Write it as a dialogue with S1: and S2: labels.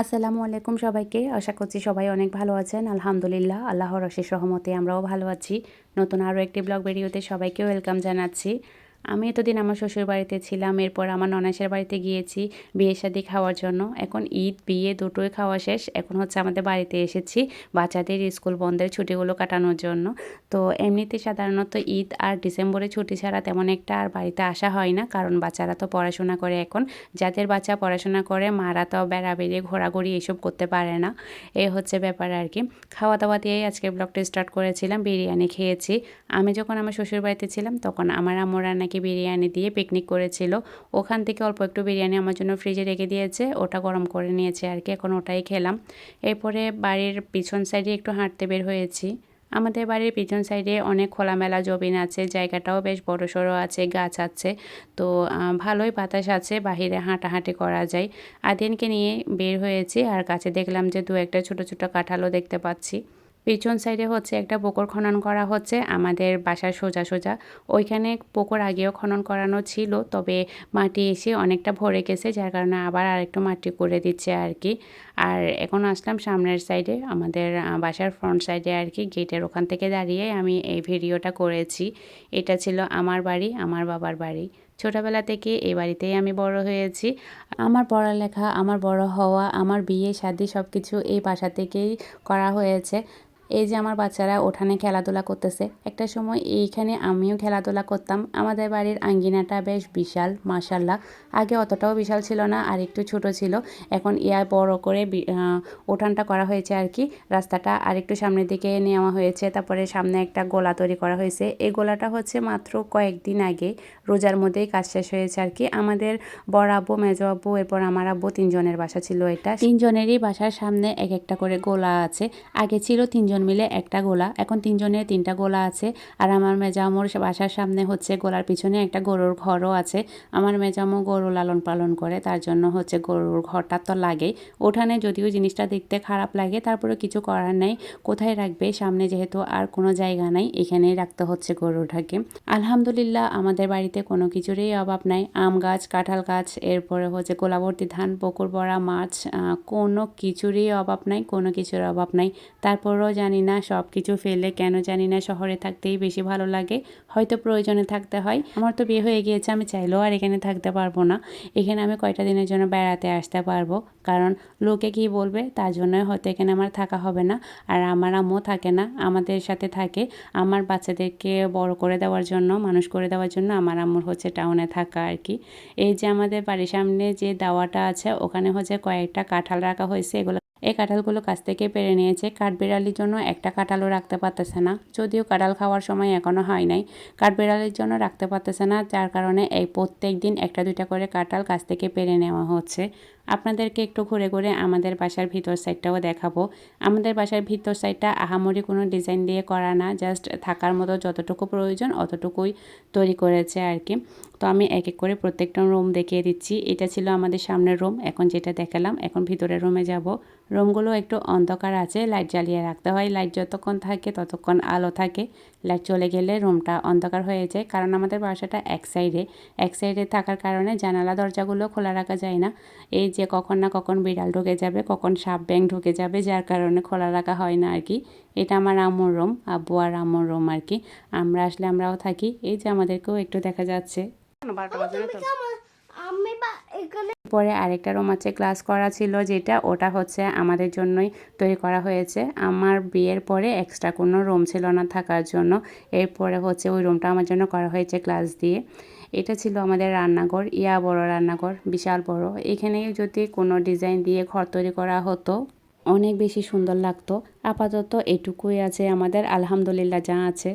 S1: আসসালামু আলাইকুম সবাইকে। আশা করছি সবাই অনেক ভালো আছেন। আলহামদুলিল্লাহ, আল্লাহর অশেষ সহমতে আমরাও ভালো আছি। নতুন আরও একটি ব্লগ ভিডিওতে সবাইকে ওয়েলকাম জানাচ্ছি। আমি এতদিন আমার শ্বশুর বাড়িতে ছিলাম, এরপর আমার ননাসের বাড়িতে গিয়েছি বিয়ে শাদি খাওয়ার জন্য। এখন ঈদ, বিয়ে দুটোই খাওয়া শেষ। এখন হচ্ছে আমাদের বাড়িতে এসেছি বাচ্চাদের স্কুল বন্ধের ছুটিগুলো কাটানোর জন্য। তো এমনিতে সাধারণত ঈদ আর ডিসেম্বরে ছুটি ছাড়া তেমন একটা আর বাড়িতে আসা হয় না, কারণ বাচ্চারা তো পড়াশোনা করে এখন। যাদের বাচ্চা পড়াশোনা করে, মারা তো বেড়াবেড়ি, ঘোরাঘুরি এসব করতে পারে না। এই হচ্ছে ব্যাপার আর কি। খাওয়া দাওয়া দিয়েই আজকে ব্লগটা স্টার্ট করেছিলাম, বিরিয়ানি খেয়েছি। আমি যখন আমার শ্বশুর বাড়িতে ছিলাম, তখন আমার আম্মুরা নাকি বিরিয়ানি দিয়ে পিকনিক করেছিল। ওখান থেকে অল্প একটু বিরিয়ানি আমার জন্য ফ্রিজে রেখে দিয়েছে। ওটা গরম করে নিয়েছে আর কি, এখন ওটাই খেলাম। এরপরে বাড়ির পিছন সাইডে একটু হাঁটতে বের হয়েছি। আমাদের বাড়ির পিছন সাইডে অনেক খোলামেলা জবিন আছে, জায়গাটাও বেশ বড় সড়ো আছে, গাছ আছে। তো ভালোই বাতাস আছে, বাহিরে হাঁটাহাঁটি করা যায়। আদিনকে নিয়ে বের হয়েছি আর কাছে দেখলাম যে দু একটা ছোট ছোট কাঁঠালও দেখতে পাচ্ছি। পিছন সাইডে হচ্ছে একটা পুকুর খনন করা হচ্ছে, আমাদের বাসার সোজা সোজা। ওইখানে পুকুর আগেও খনন করানো ছিল, তবে মাটি এসে অনেকটা ভরে গেছে, যার কারণে আবার আরেকটু মাটি করে দিচ্ছে আর কি আর এখন আসলাম সামনের সাইডে, আমাদের বাসার ফ্রন্ট সাইডে আর কি গেটের ওখান থেকে দাঁড়িয়ে আমি এই ভিডিওটা করেছি। এটা ছিল আমার বাড়ি, আমার বাবার বাড়ি। ছোটোবেলা থেকে এই বাড়িতেই আমি বড় হয়েছি। আমার পড়ালেখা, আমার বড় হওয়া, আমার বিয়ে শাদি সব কিছু এই বাসা থেকেই করা হয়েছে। এই যে আমার বাচ্চারা ওঠানে খেলাধুলা করতেছে। একটা সময় এইখানে আমিও খেলাধুলা করতাম। আমাদের বাড়ির আঙ্গিনাটা বেশ বিশাল মাসাল্লাহ আগে অতটাও বিশাল ছিল না, আর একটু ছোট ছিল। এখন ইয়া বড় করে ওঠানটা করা হয়েছে আর কি। রাস্তাটা আর একটু সামনের দিকে নেওয়া হয়েছে। তারপরে সামনে একটা গোলা তৈরি করা হয়েছে। এই গোলাটা হচ্ছে মাত্র কয়েকদিন আগে। রোজার মধ্যেই কাজ শেষ হয়েছে আর কি। আমাদের বড় আব্বু, মেজো আব্বু, এরপর আমার আব্বু তিনজনের বাসা ছিল এটা। তিনজনেরই বাসার সামনে এক একটা করে গোলা আছে। আগে ছিল তিনজন তিনজন মিলে একটা গোলা। এখন তিনজনের তিনটা গোলা আছে। আর আমার মেজামোর বাসার সামনে হচ্ছে গোলার পিছনে একটা গরুর ঘরও আছে। আমার মেজামো গরু লালন পালন করে, তার জন্য হচ্ছে গরুর ঘরটা তো লাগেই। ওঠানে যদিও জিনিসটা দেখতে খারাপ লাগে তারপরে কিছু করার নাই। কোথায় রাখবে? সামনে যেহেতু আর কোনো জায়গা নাই, এখানেই রাখতে হচ্ছে গরুটাকে। আলহামদুলিল্লাহ, আমাদের বাড়িতে কোনো কিছুরই অভাব নাই। আম গাছ, কাঁঠাল গাছ, এরপরে হচ্ছে গোলাবর্তী ধান পুকুর বড়া, মাছ কোনো কিছুরই অভাব নাই, কোনো কিছুর অভাব নাই। তারপরেও জানি জানি না সব কিছু ফেলে কেন জানি না, শহরে থাকতেই বেশি ভালো লাগে। হয়তো প্রয়োজনে থাকতে হয়। আমার তো বিয়ে হয়ে গিয়েছে, আমি চাইলেও আর এখানে থাকতে পারব না। এখানে আমি কয়টা দিনের জন্য বেড়াতে আসতে পারব? কারণ লোকে কি বলবে? তার জন্যই হয়তো এখানে আমার থাকা হবে না। আর আমার আম্মু থাকে না, আমাদের সাথে থাকে। আমার বাচ্চাদেরকে বড় করে দেওয়ার জন্য, মানুষ করে দেওয়ার জন্য আমার আম্মুর হচ্ছে টাউনে থাকা আর কি। এই যে আমাদের বাড়ির সামনে যে দাওয়াটা আছে, ওখানে হচ্ছে কয়েকটা কাঁঠাল রাখা হয়েছে, এগুলো এই কাঁঠালগুলো কাছ থেকে পেরে নিয়েছে। কাঠবিড়ালির জন্য একটা কাঁঠালও রাখতে পারতেছে না। যদিও কাঁঠাল খাওয়ার সময় এখনও হয় নাই। কাঠবিড়ালির জন্য রাখতে পারতেছে না, যার কারণে এই প্রত্যেক দিন একটা দুইটা করে কাঁঠাল কাছ থেকে পেরে নেওয়া হচ্ছে। আপনাদেরকে একটু ঘুরে ঘুরে আমাদের বাসার ভিতর সাইডটাও দেখাবো। আমাদের বাসার ভিতর সাইডটা আহামরি কোনো ডিজাইন দিয়ে করা না জাস্ট থাকার মতো যতটুকু প্রয়োজন অতটুকুই তৈরি করেছে আর কি। তো আমি এক এক করে প্রত্যেকটা রুম দেখিয়ে দিচ্ছি। এটা ছিল আমাদের সামনের রুম এখন যেটা দেখালাম, এখন ভিতরের রুমে যাব। রুমগুলো একটু অন্ধকার আছে লাইট জ্বালিয়ে রাখতে হয়। লাইট যতক্ষণ থাকে, ততক্ষণ আলো থাকে। লাইট চলে গেলে রুমটা অন্ধকার হয়ে যায়। কারণ আমাদের বাসাটা এক সাইডে এক সাইডে থাকার কারণে জানালা দরজাগুলো খোলা রাখা যায় না। এই যে কখন না কখন বিড়াল ঢুকে যাবে কখন সাপ ব্যাং ঢুকে যাবে যার কারণে খোলা রাখা হয় না আর কি এটা আমার আমর রুম আব্বু আর আমর রুম আর কি আমরা আসলে আমরাও থাকি। এই যে আমাদেরকেও একটু দেখা যাচ্ছে। পরে আরেকটা রুম আছে ক্লাস করা ছিল যেটা, ওটা হচ্ছে আমাদের জন্যই তৈরি করা হয়েছে। আমার বিয়ের পরে এক্সট্রা কোনো রুম ছিল না থাকার জন্য। এরপরে হচ্ছে ওই রুমটা আমার জন্য করা হয়েছে ক্লাস দিয়ে। এটা ছিল আমাদের রান্নাঘর, ইয়া বড় রান্নাঘর, বিশাল বড়। এখানে যদি কোনো ডিজাইন দিয়ে ঘর তৈরি করা হতো, অনেক বেশি সুন্দর লাগতো। আপাতত এটুকুই আছে আমাদের, আলহামদুলিল্লাহ যা আছে।